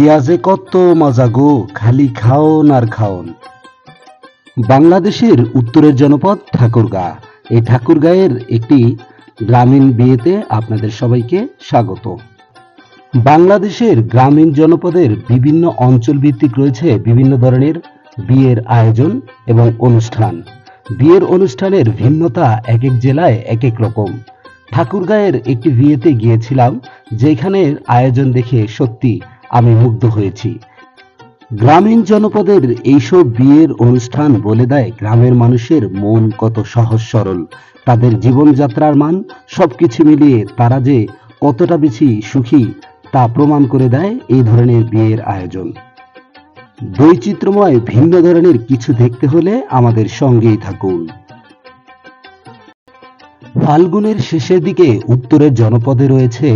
বিয়াজে কত মজা গো, খালি খাওন আর খাওন বাংলাদেশের উত্তরের জনপদ ঠাকুরগা। এই ঠাকুরগাঁয়ের একটি গ্রামীণ বিয়েতে আপনাদের সবাইকে স্বাগত। বাংলাদেশের গ্রামীণ জনপদের বিভিন্ন অঞ্চল ভিত্তিক রয়েছে বিভিন্ন ধরনের বিয়ের আয়োজন এবং অনুষ্ঠান। বিয়ের অনুষ্ঠানের ভিন্নতা এক এক জেলায় এক এক রকম। ঠাকুরগাঁয়ের একটি বিয়েতে গিয়েছিলাম যেখানে আয়োজন দেখে সত্যি আমি মুগ্ধ হয়েছি। গ্রামীণ জনপদের এইসব বিয়ের অনুষ্ঠান বলে দেয় গ্রামের মানুষের মন কত সহজ সরল। তাদের জীবনযাত্রার মান সবকিছু মিলিয়ে তারা যে কতটা বেশি সুখী তা প্রমাণ করে দেয় এই ধরনের বিয়ের আয়োজন। বৈচিত্র্যময় ভিন্ন ধরনের কিছু দেখতে হলে আমাদের সঙ্গেই থাকুন। ফাল্গুনের শেষের দিকে উত্তরের জনপদে রয়েছে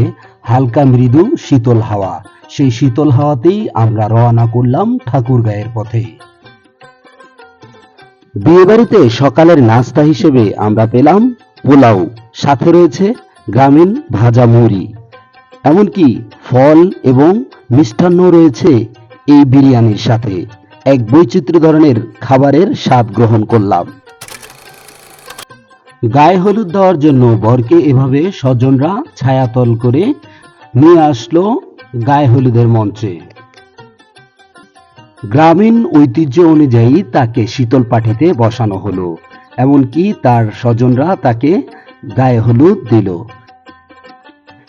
হালকা মৃদু শীতল হাওয়া। সেই শীতল হাওয়াতেই আমরা রওনা করলাম ঠাকুরগাঁয়ের পথে। বিয়েবাড়িতে সকালের নাস্তা হিসেবে আমরা পেলাম পোলাও, সাথে রয়েছে গ্রামীণ ভাজা মুড়ি। এমনকি ফল এবং মিষ্টান্ন রয়েছে এই বিরিয়ানির সাথে। এক বৈচিত্র্য ধরনের খাবারের স্বাদ গ্রহণ করলাম। গায়ে হলুদ দেওয়ার জন্য বরকে এভাবে স্বজনরা ছায়াতল করে নিয়ে আসলো গায়ে হলুদের মঞ্চে। গ্রামীণ ঐতিহ্য অনুযায়ী তাকে শীতল পাঠিতে বসানো হলো, এমনকি তার স্বজনরা তাকে গায়ে হলুদ দিল।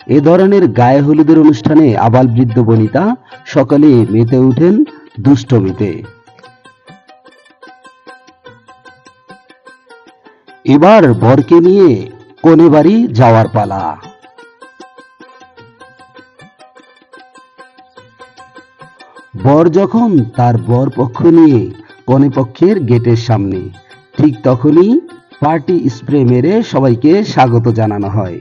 এ ধরনের গায়ে হলুদের অনুষ্ঠানে আবাল বৃদ্ধ বনিতা সকালে মেতে উঠেন দুষ্টমিতে। এবার বরকে নিয়ে কোনে বাড়ি যাওয়ার পালা। বর যখন তার বর পক্ষ নিয়ে কনে পক্ষের গেটের সামনে, ঠিক তখনই পার্টি স্প্রে মেরে সবাইকে স্বাগত জানানো হয়।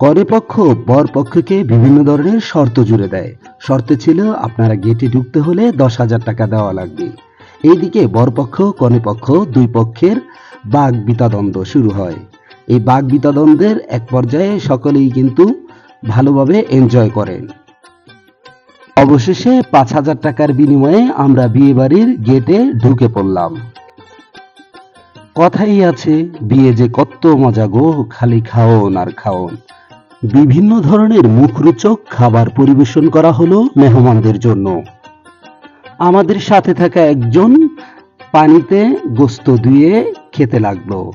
করে পক্ষ বর পক্ষকে বিভিন্ন ধরনের শর্ত জুড়ে দেয়। শর্তে ছিল, আপনারা গেটে ঢুকতে হলে দশ হাজার টাকা দেওয়া লাগবে। এইদিকে বরপক্ষ কনেপক্ষ দুই পক্ষের বাঘ বিতাদ্বন্দ্ব শুরু হয়। এই বাঘ বিতাদ্বন্দ্বের এক পর্যায়ে সকলেই কিন্তু ভালোভাবে এনজয় করেন। অবশেষে পাঁচ হাজার টাকার বিনিময়ে আমরা বিয়ে বাড়ির গেটে ঢুকে পড়লাম। কথাই আছে, বিয়ে যে কত মজা গো, খালি খাওন আর খাওন বিভিন্ন ধরনের মুখরোচক খাবার পরিবেশন করা হলো মেহমানদের জন্য। আমাদের সাথে থাকা একজন পানিতে গোস্ত ধুয়ে খেতে লাগল।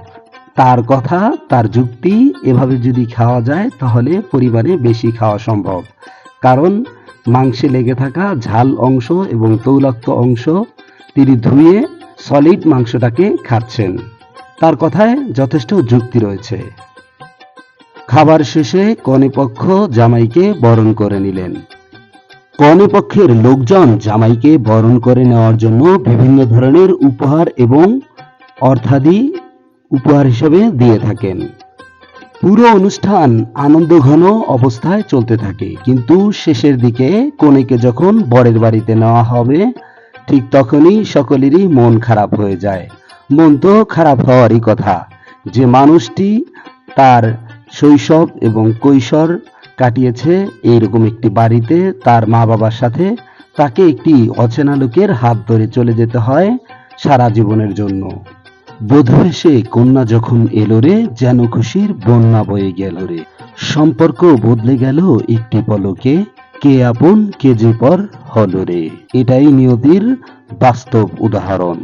তার কথা, তার যুক্তি, এভাবে যদি খাওয়া যায়, তাহলে পরিবারে বেশি খাওয়া সম্ভব। কারণ মাংসে লেগে থাকা ঝাল অংশ এবং তৈলাক্ত অংশ তিনি ধুয়ে সলিড মাংসটাকে খাচ্ছেন। তার কথায় যথেষ্ট যুক্তি রয়েছে। খাবার শেষে কনেপক্ষ জামাইকে বরণ করে নিলেন। কনেপক্ষের লোকজন জামাইকে বরণ করে নেওয়ার জন্য বিভিন্ন ধরনের উপহার এবং অর্থাদি উপহার হিসেবে দিয়ে থাকেন। পুরো অনুষ্ঠান আনন্দঘন অবস্থায় চলতে থাকে। কিন্তু শেষের দিকে কনেকে যখন বরের বাড়িতে নেওয়া হবে, ঠিক তখনই সকলেরই মন খারাপ হয়ে যায়। মন তো খারাপ হওয়ারই কথা। যে মানুষটি তার শৈশব এবং কৈশোর কাটিয়েছে এইরকম একটি বাড়িতে, তার মা বাবার সাথে তাকে একটি অচেনা লোকের হাত ধরে চলে যেতে হয় সারা জীবনের জন্য। বোধবেশে কন্যা যখন এলো রে, যেন খুশির বন্যা বয়ে গেল রে। সম্পর্ক বদলে গেল একটি পলকে, কে আপন, কে যে পর হল রে। এটাই নিয়তির বাস্তব উদাহরণ।